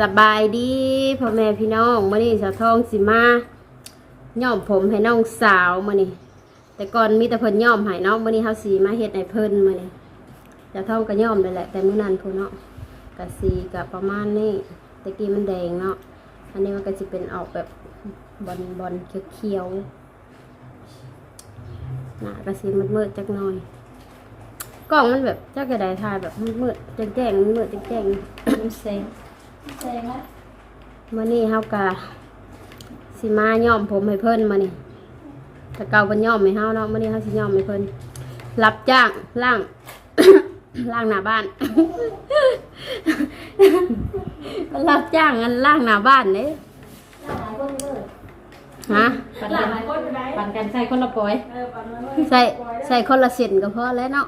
สบายดีพ่อแม่พี่น้องมื่อนี้สาวทองสิมาย่อมผมให้น้องสาวมื่อนี้แต่ก่อนมีแต่เพิ่นย่อมให้เน้องมื่อนี้เฮาสีมาเฮ็ดให้เพิ่นมื่อนี้สาวทองก็ย่อมเลยแหละ แต่มื้อนั้นพุ่นเนาะกะสีกะประมาณนี้ตะกี้มันแดงเนาะอันนี้มันก็สิเป็นออกแบบบอลบอลเขียวๆหน้าก็สิมืดๆจักหน่อยกล้องมันแบบเจักกระไดถ่ายแบบมืดๆแจ้งๆมืดๆแจ้งๆมันแสง แซงแล้วมื่อนี้เฮากะสิมาย่อมผมให้เพิ่นมานี่แต่เก่าเป็นย่อมให้เฮาเนาะมื่อนี้เฮาสิย่อมให้เพิ่นรับจ้างล่าง ล่างหน้าบ้านรับจ้างอันล่างหน้าบ้านเด้หลายคนเลยฮะ หลายคนไปไหนปั่นกันใส่คนละปอย เออปั่นมาเลยใส่ใส่คนละเส้นก็พอแล้วเนาะ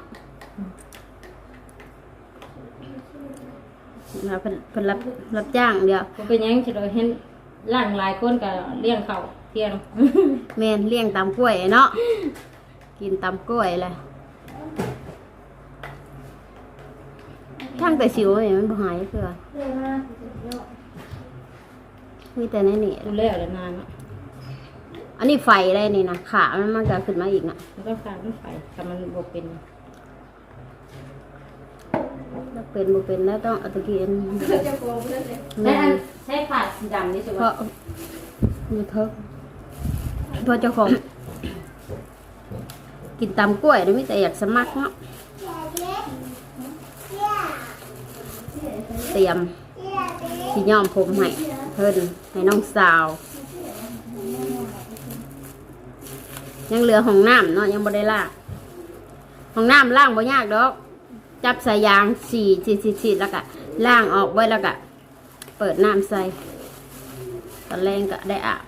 มาเพิ่นเพิ่นรับรับจ้างเดียวก็เป็นหยังจะโดยเห็นร่างหลายคนก็เลี้ยงเขาเที่ยง แม่นเลี้ยงตามกล้วยเนาะกินตามกล้วยแหละทั้งแต่สิวเนี่ยมันบ่หายเพื่อเรื่องมากเยอะมีแต่ในนี่ดูแล้วแล้วนานเนาะอันนี้ไฟได้นี่นะขามันมันก็ขึ้นมาอีกนะมันต้องการมันไฟแต่มันบกเป็น แล้วเป็นบ่เป็นแล้วต้องเอาตะกี้อันจะโกงเพื่อนเลยใช้อันใช้ขาดสีดำนี่ใช่เพไหมราะอยู่เทิกเพราะเจ้าของ กินตามกล้วยแล้วมีแต่อยากสมัครเนาะเตรียมสิย้อมผมให้เพิ่นให้น้องสาว ยังเหลือห้องน้ำเนาะยังบ่ได้ล้างห้องน้ำล้างบ่ยากดอก จับสายยางสีฉีดฉีดฉีดแล้วก็ล้างออกไว้แล้วก็เปิดน้ำใส่ตอนแรงก็ได้อาบ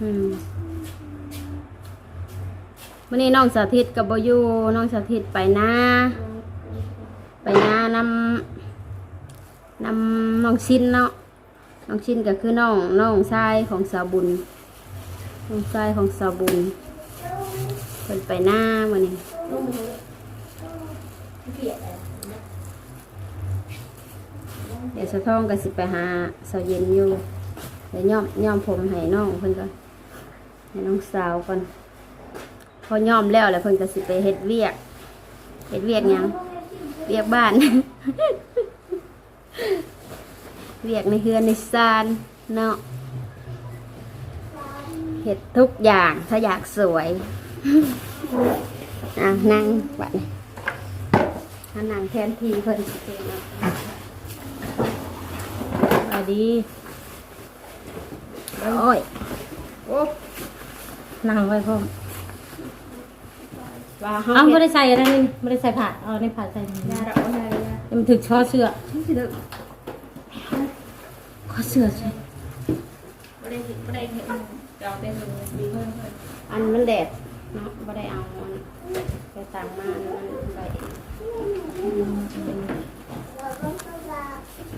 อืมวันนี้น้องสาธิตกับบอยูน้องสาธิตไปนาไปนานำนำน้องชินเนาะน้องชินก็คือน้องน้องชายของสาวบุญน้องชายของสาวบุญ พิ่นไปหน้าวันนี้เกลียเดี๋ยวสะท้องก็สิไปหาสาวเย็นอยู่เดี๋ยวย่อมย่อมผมให้น้องเพิ่นก็ให้น้องสาวก่อนพอย่อมแล้วแล้วเพิ่นก็สิไปเฮ็ดเวียกเฮ็ดเวียกหยังเวียกบ้าน เวียกในเฮือนในซานเนาะเฮ็ดทุกอย่างถ้าอยากสวย อะนั่งบัดนี้ถ้านั่งแทนทีเพิ่นสิเป็นเนาะสวัสดีโอ้ยโอ้นั่งไว้พ่อมว่าเฮาเอ้าไม่เฮ็ดได้ใส่อะไรนี่ไม่ได้ใส่ผ้าเอาในผ้าใส่นี่ยาดอกอะไรยามันถึกช่อเสื้อข้อเสื้อใช่ไม่ได้ถึงไม่ได้ถึงเราเป็นดีเพิ่มเพิ่มอันมันแดด เนาะบ่ได้เอาอันไปต่างมาอันมันไป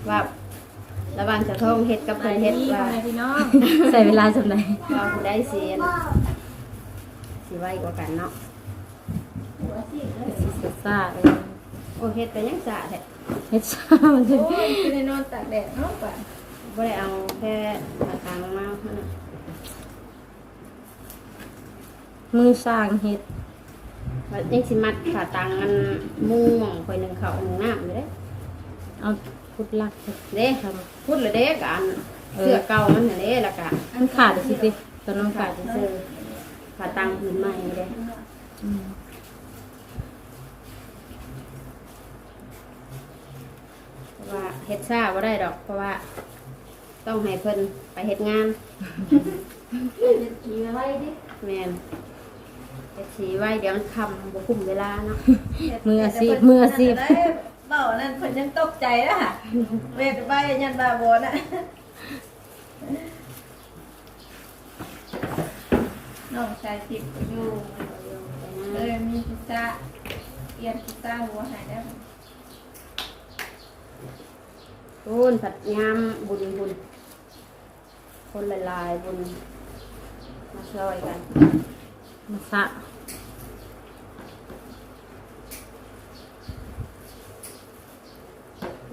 ว่าระหว่างจะท่องเฮ็ดกับเพิ่นเฮ็ดว่าพี่น้องใส่เวลาสำไหนว่าผู้ได้เสิอันสิไวกว่ากันเนาะสิสิสดซ่าเลยโอ้เฮ็ดไปยังสะแท้เฮ็ดซ่ามันจะโอ้ยคือในนอนตากแดดเนาะป่ะบ่ได้เอาแค่ตาทางมาเท่านั้น มือสร้างเฮ็ดว่ายังสิมัดขาตังอันมุงหม่องข่อยหนึงเขาหนึงน้ำอยู่เด้เอาพุดลักเฮ็ดเด้พูดเลยเด้กอันเสื้อเก่ามันน่ะเด้แล้วก็มันขาดสิสิตอนน้องขาขาดดซื้อขาตังผืนใหม่เด้อืมเพราะว่าเฮ็ดซ่าบ่ได้ดอก เพราะว่า ต้องให้เพิ่นไปเฮ็ดงานขี่ไว้ดิแม่น เฮ็ดสีไว้เดี๋ยวมันคำบ่คุ้มเวลาเนาะ มืออาชีพมืออาชีพ เบ้านั่นเพิ่นยังตกใจนะเวทใบยันบาบอนะน้องชายติดอยู่เลยมีพิซซ่าเอียนพิซซ่าหัวหายได้พูนผัดยามบุญบุญคนหลายๆบุญมาช่วยกัน มาสะ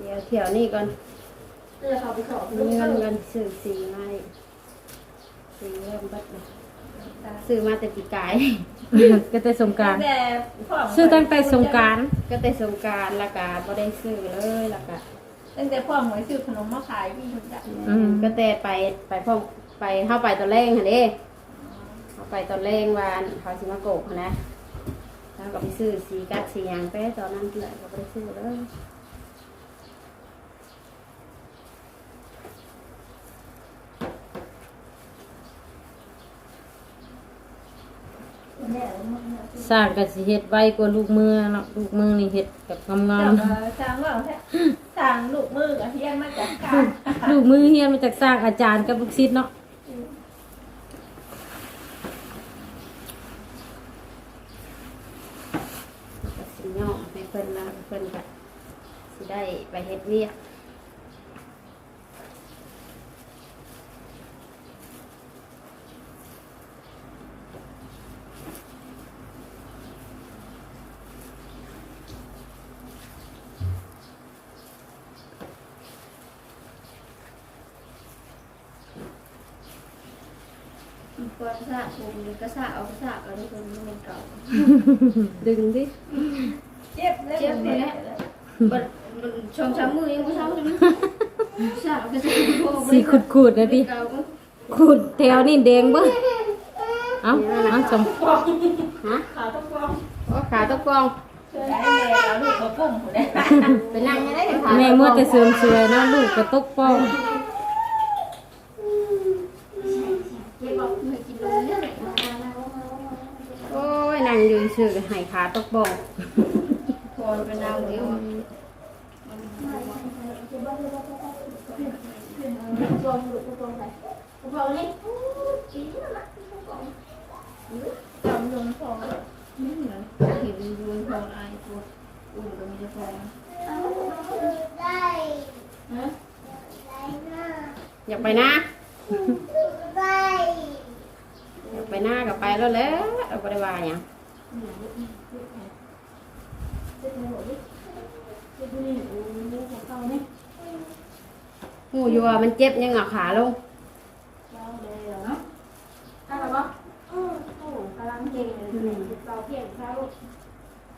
ดี๋ยวเที่ยวนี่ก่อนเสื้อเขาไปขอมีเงินเงินซื้อสีมาอีกสีเริ่มเบัดเลยซื้อมาแต่ปีกาย ก็แต่สงกรารแต่พ่ซื้อตั้งแต่สงกรารก็แต่สงกรารละกาบ่ได้ซื้อเลยละกาตั้งแต่พ่อหมวยซื้อขนมมาขายพี่คนจัดก็แต่ไปไปพ่อไปเข้าไปตอนแรกค่ะเด้เข้า ไปตอนแรกวานเขาสิมาโกกหั้นนะแล้วก็ไปซื้อสีกัดสีหยางไปตอนนั้นเลยก็บ่ได้ซื้อเลยสร้างก็สิเฮ็ดไวกว่าลูกมือเนาะลูกมือนี่เฮ็ดกับงามเจ้าก็สร้างว่าแท้สร้างลูกมือกับเฮียนมาจากการๆลูกมือเฮียนมาจากสร้างอาจารย์กับลูกศิษย์เนาะ ก็สิย่อมให้เพิ่นนะเพิ่นก็สิได้ไป เฮ็ดเวียกก่อนสร้างผมก็สร้างเอาสร้างเอาทุกคนมันเก่า ดึงดิ เจ็บเลยเจ็บเลยบัดมัน ชงช้ำมือยังบ่เช้าใช่มั้ยสาวก็สิโสีขูดๆนะดิเก่าบ่ขูดแถวนี่แดงเบ่เอ้าเอ้าสมฮะขาต้องฟองโอ้ขาตะกองเจอได้แม่เอาลูกมาปุ้มหัวได้ไปนั่งยังได้ขาแม่มัวแต่เสริมสวยเนาะลูกก็ตกป้องโอ้ยนั่งอยู่ซื่อก็ให้ขาตกบ่องพอเป็นนางเดียวจำลงฟ องนี่เหมือนเห็นดูฟองอายตัวอุ่นก็มีแต่ฟองฮะอยากไปนะอยากไปหน้าก็ไปแล้วแล้วเอาบ่ได้ว่าหยัง หูอยู่ว่ามันเจ็บยังเอาขาลง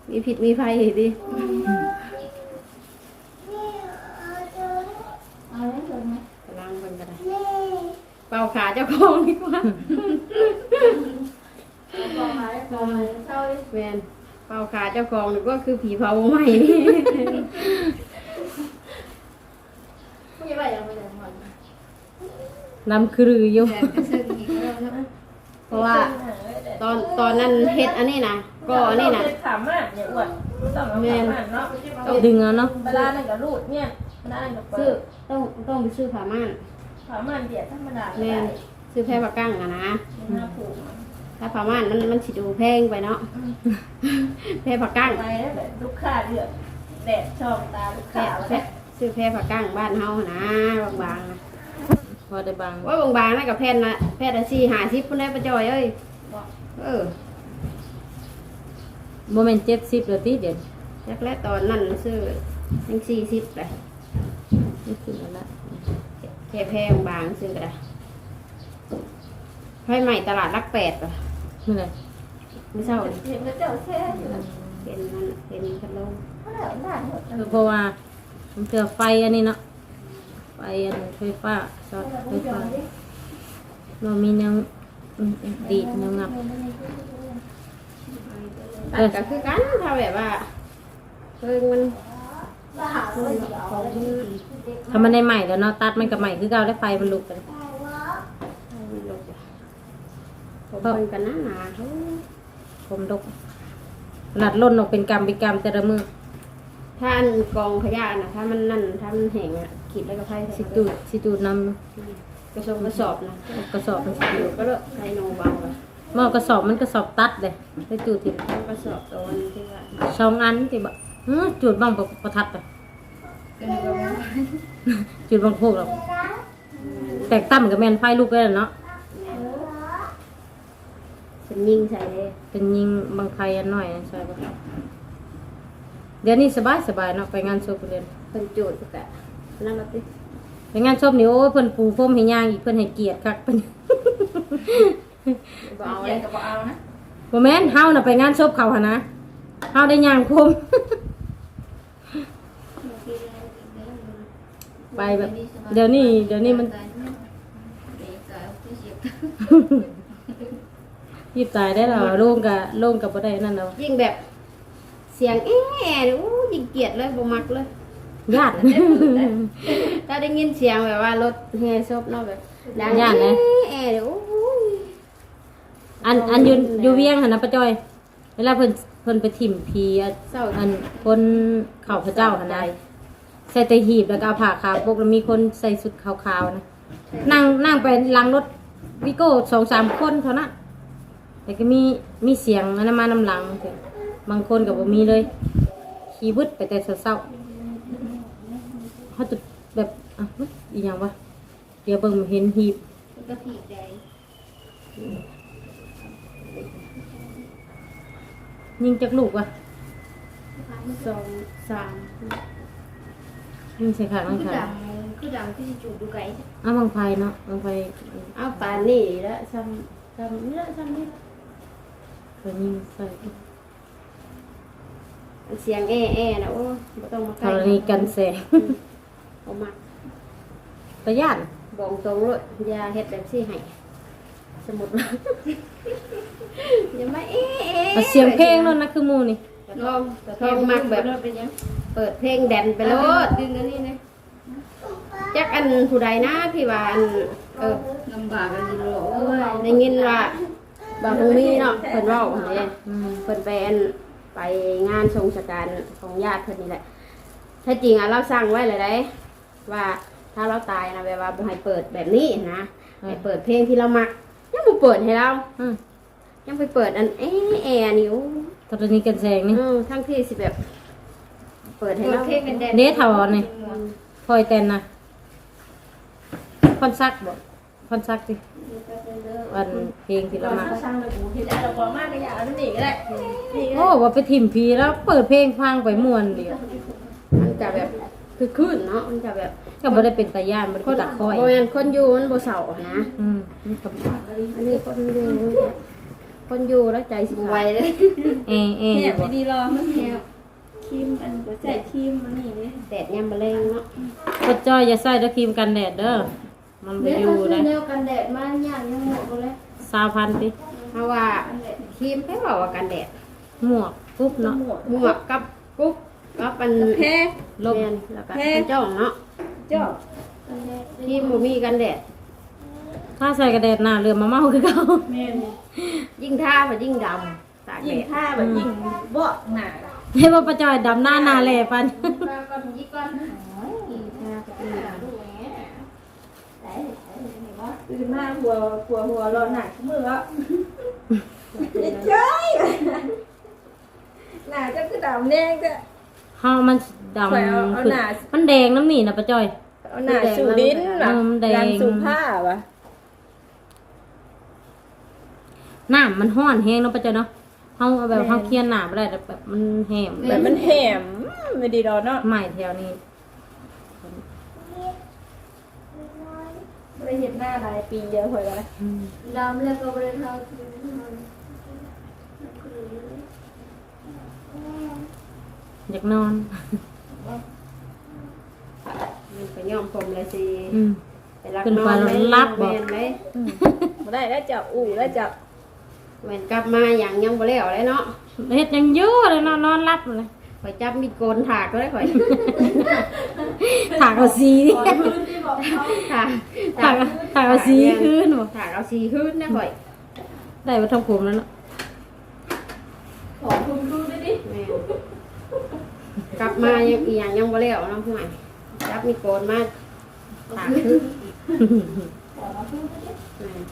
มีผิดมีภัยดิเอาไว้เลยไหมกำลังเพิ่นก็ได้เป่าขาเจ้าของดีกว่าฟองหายฟองหายเศร้าดิแม่นเป่าขาเจ้าของนี่ก็คือผีเผาใหม่นี่ผู้ใหญ่ใหญ่ยังไม่ได้หมดลำคืออยู่แม่ นก็ซื้ออีกแล้วนะเพราะว่าตอนตอนนั้นเฮ็ดอันนี้นะก็อันนี้นะขำมากอย่าอวดต้องเอาขำมากเนาะดึงเอาเนาะเวลานั่นกับรูดเนี่ยเวลานั่นกับซื้อต้องต้องไปซื้อผ้าม่านขำมันเดียดธรรมดาแม่นซื้อแพร่ปากกั้งอะนะหน้าผูกถ้าผ้าม่านมันมันสิดูแพงไปเนาะแพร่ปากกั้งไปแล้วแบบลูกค้าเดือดแดดช่องตาลูกแพร่ค้าแพร่ซื้อแพร่ปากกั้งบ้านเฮาหั่นนะบางๆนะพ อได้บางว่าบางๆนะกับแพนนะแพนละสี่หาสิบพุ่นได้ประจอยเอ้ยเออบ่แม่น70แล้วติเดี๋ยวแรกแรกตอนนั้นซื้อยังสี่สิบเลยนี่คืออันละแค่แพงบางซื้อก็ได้ไฟใหม่ตลาดรักแปดป่ะเมื่อไหร่ไม่เศร้าเลยเห็นพระเจ้าแช่อยู่เป็นมันเป็นพัดลมเท่าไหร่บ้านหมดคือเพราะว่ามันเกิดไฟอันนี้เนาะไฟ อันไฟฟ้าช็อตไฟฟ้าเรามีแนวอืมดีดแนวงับตัดก็คือกันถ้าแบบว่าเพิ่งมันของมือถ้ามันได้ใหม่แล้วเนาะตัดมันกับใหม่คือเก่าได้ไฟมันลุกกันมันลกจ้ะผมเพิ่งกันหนาหนาเขาผมดกหลัดล่นออกเป็นกรรมเป็นกรรมแต่ละมือถ้าอันกองขยะนะถ้ามันนั่นถ้ามันแห้งอะ ขีดแล้วก็ไฟสิจูดสิจูดนกระสอบกระสอบนะำกระสอบมันสิจูดก็เลยไดโนเบาอะหม้อกระสอบมันกระสอบตัดเลยไปจูดทีแล้วกระสอบตัวนี้ที่ว่าสองอันที่แบบจูดบ้างประประทัดไปก็นึกว่าจูดบางพวกเราแตกตั้มกับแมนไฟลูกได้เนาะเป็นยิงใส่เลยเป็นยิงบางไฟอันหน่อยใช่ปะเดี๋ยวนี้สบายสบายเนาะไปงานโซกุเรียนแพิ่นจูดกะ นั่งรับดิไปงานชมนี่โอ้ยเพิ่นปูพรมให้ย่างอีกเพิ่นให้เกียรติคักเพิ่นบ่เอาเอาเลเลยยกับเอานะบ่แม่นเฮาน่ะไปงานศพเขาหั่นนะเฮาได้ย่างพรมไปแบบ เดี๋ยวนี้เดี๋ยวนี้มันยีบตายได้แล้วโล่งกะโล่งกับบ่ได้นั่นแล้วยิ่งแบบ เสียงแอะๆนี่อู้ยิ่งเกลียดเลยบ่มักเลย ญาติถ้าได้ยินเสียงแบบว่ารถแห่ศพเนาะแบบดังย่านไหนแอะๆนี่โอ้ยอันอันอยู่อยู่เวียงหั่นนะป้าจ้อย เวลาเพิ่นเพิ่นไปถิ่มผีอะเศร้าอันคนเข้าพระเจ้าหั่นนะใส่แต่หีบแล้วก็เอาผ้าขาวปกแล้วมีคนใส่ชุดขาวๆนะนั่งนั่งไปหลังรถวิโก้สองสามคนเท่านั้นแต่ก็มีมีเสียงอันนั้นมานำหลังบางคนก็บ่มีเลย ขี่บึดไปแต่เช้าๆ เขาจะแบบอะอีหยังวะเดี๋ยวเบิ่งเห็นหีบมันก็ผีใจยิงจากลูกวะสองสามยิงใส่ขาข้างคือขาดังคือดังที่จูดดูไกลอ้าวบางไฟเนาะบางไฟเอาปานนี่แล้วซ้ำซ้ำนี่แล้วซ้ำนี่เคยยิงใส่เสียงแอะๆนะโอ้บ่ต้องมาใกธล้รณีกันแสง บ่มักประหยัดบอกตรงเลยอย่าเฮ็ดแบบซี่ให้สมมุติว่าอย่ามาเอ๊ะเอาเสียงเพลงนั่นนะคือหมูนี่ลองลองมักแบบเป็นยังเปิดเพลงแดนไปโลดดึงอันนี้นะจักอันผู้ใดนะที่ว่าอันเออลำบากกันอยู่โลเออได้ยินว่าบางมีเนาะเพิ่นเว้าหั่นเด้อืมเพิ่นไปอันไปงานทรงสการของญาติเพิ่นนี่แหละถ้าจริงอะเราสั่งไว้เลยได้ ว่าถ้าเราตายนะแบบว่าบ่ให้เปิดแบบนี้นะให้เปิดเพลงที่เรามักยังบ่เปิดให้เรา อืมยังไปเปิดอันแอแอนิ้วธรณีกันแสงนี่อืมทั้งที่สิแบบ เปิดให้เปิดเราเพลงเป็นแดนเด้ถาวรนี่พลอยเต้นนะคอนซักบ่คอนซักสิวันเพลงที่เรามาช่างเลยกูที่ได้เราพอมากก็อยากเอาหนีก็ได้นี่โอ้ว่าไปถิ่มผีแล้วเปิดเพลงฟังไปม่วนเดียวมันจะแบบ คือคลื่นเนาะมันจะแบบก็บ่ได้เป็นตาย่านบ่ได้คเป็นนตาคอยโมเมนคนอยู่มันบ่เศร้านะ อืมมันก็อันนี้คนอยู่คนอยู่แล้วใจสิไหวเลยเอเอเนี่ยบ่ดีรอมันแนวครีมอันก็ใส่ครีมมันนี่เลยแดดยามมะเร็งเนาะป้าจ้อยอย่าใส่ตะครีมกันแดดเด้อมันบ่อยู่ได้ได้แนวกันแดดมาอย่างยังหมดเลย20,000ติเพราะว่าครีมให้บอกว่ากันแดดหมวกปุ๊บเนาะหมวกกับกุ๊ก กับอันแพ้ลมแม่นแล้วก็เป็นจ้องเนาะเจ้าครีมบ่มีกันแดดถ้าใส่กระแดดหน้าเรือมาเมาคือเก่าแม่นยิ่งท่ามันยิ่งดำตากแดยิ่งดท่าแบบยิ่งบ่หนาเฮ้ยว่าป้าจอยดำหน้าหนาแหล่ปันก่อนยี่ก่อนยิ่งท่าก็ยิ่งดำตื่นมาหัวหัวหัวรอหนักมือแล้วเจ้ยหนาจะคือดำแดง จ้ะเฮามันดข่อยเอาเอาำคือหน้ามันแดงน้ำนี่นะป้าจอย เอาหนาสู่ดินเออมันแดงยันสู่ผ้าวะน้ำมันห้อนแห้งเนาะป้าจอยเนาะเฮาเอาแบบเฮาเคียนหนาบ่ได้แต่แบบมันแห้งแบบมันแหมไม่ดีดอกเนาะใหม่แถวนี้ ไม่ได้เห็นหน้าหลายปีเยอะข่อยเลยอืมดำแล้วก็บริเทาอ ยากนอนมันไปย่อมผมเลยสิอืม ไปรักขึ้นนไปอนไหมรับบ่ แม่นไหมมาได้แล้วจับอู่แล้วจับแม่นกลับมาอย่างยังบ่แล้วเลยเนาะเฮ็ดหยังอยู่เลยนอนนอนรับเลยข่อยจับมีดโกนถากเลยข่อยถากเอาสีดิถากถากถากเอาสีขึ้นบ่ถากเอาสีขึ้นนะข่อยได้มาทำผมแล้วเนาะ ขอคุณดูด้วยดิแม่น กลับมายังอีหยังยังบ่แล้วเนาะพี่ใหม่จับมีดโกนมาถากขึ้นแม่น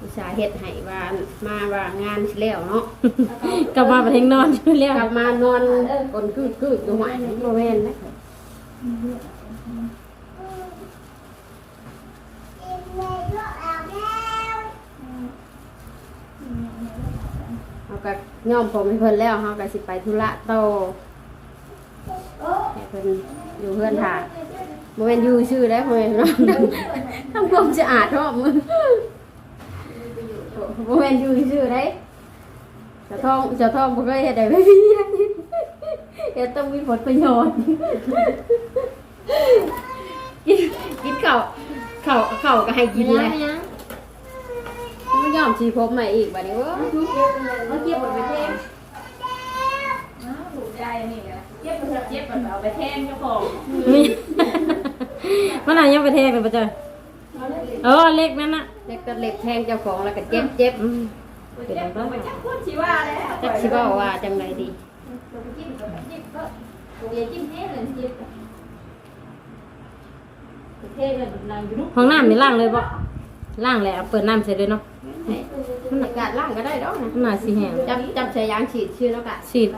อุตส่าห์เฮ็ดให้ว่ามาว่างานสิแล้วเนาะกลับมาไปเทงนอนอยู่แล้วกลับมานอนกลนคืดคืดอยู่หวายโมเมนนะเอา ก็ย่อมผมให้เพิ่นแล้วเฮาก็สิไปธุระโตอให้เพิ่นอยู่เพื่อนถ่าบ่แม่นอยู่ชื่อได้พ่อแม่พี่น้องทำความสะอาดรอบมือบ่แม่นอยู่ชื่อได้จะท้องจะท้องบ่เคยเฮ็ดได้แบบนี้นะเฮ็ดต้องมีผลประโยชน์กินกินข้าวข้าวข้าวก็ให้กินแหละ มันยอมชีพบมาอีกบัดนี้เว่าเมื่อกี้ผมไปเทงถูกใจนี่แหละเจ็บมันเจ็บมันเอาไปแทงเจ้าของมีมันน่ะยังไปแทงกันปะจ้ะเออเล็กนั่นน่ะเล็กก็เล็กแทงเจ้าของแล้วก็เจ็บเจ็บอืมเจ็บมันไปจับพูดชีว่าแล้วจักสิบอกว่าจังไรดีตัวจิ้มตัวจิ้มก็ตัวจิ้มแห้เลยจิ้มเท่เลยนางอยู่ลูกห้องน้ำนี่ล่างเลยบ่ ล่างแหละเอาเปิดน้ำใส่เลยเนาะมันอากาศล่างก็ได้ดอกนะมันน่าสิแห้งจับจับใส่ยางฉีดชื่อแล้วกะฉีด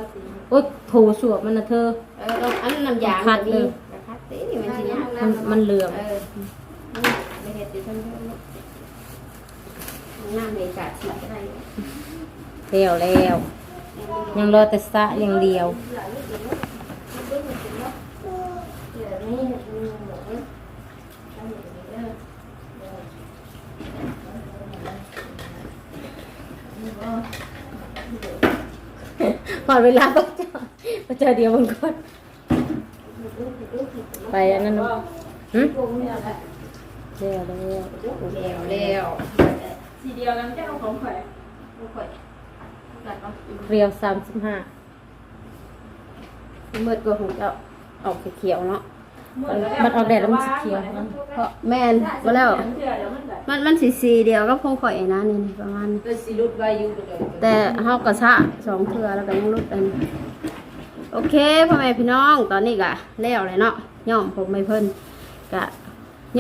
โอ๊ยโถสวบมันน่ะเธอ เออเอาอันนั้นน้ำยางคัดเลยคัดตีนี่มันสิยากมันมันเหลื่อมเออไปเฮ็ดอยู่ทั้งเรื่องน้ำในอากาศฉีดก็ได้แล้วแล้วยังรอแต่สะอย่างเดียว พอดเวลาต้องเจอมาเจอเดียวมันก่อนไปอันนั้นเนาะหึเร็วเร็วแล้วแล้วสีเดียวกันเจ้าของข่อยค่อยกัดเนาะเรียวสามสิบห้าเมื่อก็คงจะออกเขียวๆเนาะ มันออกแดดแล้วมันสีเขียวนะเพราะแม่นมาแล้วเชื่อเดี๋ยวมันแบบมันมันสีสีเดียวก็คงข่อยนะนี่นี่ประมาณนี้เป็นสีรุดไวอยู่เลยแต่เฮากระชะสองเทือแล้วก็ยังรุดอันโอเคพ่อแม่พี่น้องตอนนี้กะแล้วเลยเนาะย่อมผมไม่เพิ่นกะ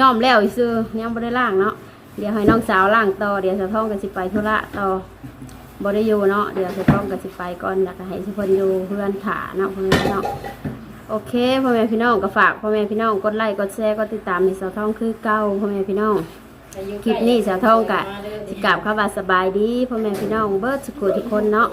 ย่อมแล้วอีซื้อยังบ่ได้ล่างเนาะเดี๋ยวให้น้องสาวล่างต่อเดี๋ยวสะท้องกันสิไปธุระต่อบ่ได้อยู่เนาะเดี๋ยวสะท้องกันสิไปก่อนแล้วก็ให้สุพนอยู่เพื่อนถาเนาะพ่อแม่พี่น้อง โอเคพ่อแม่พี่น้องก็ฝากพ่อแม่พี่น้องกดไลค์กดแชร์กดติดตามในสะท้องคือเก่าพ่อแม่พี่น้องคลิปนี้สาวทองกะสิกราบเข้าว่าสบายดีพ่อแม่พี่น้องเบิร์ดสกุลทุกคนเนาะ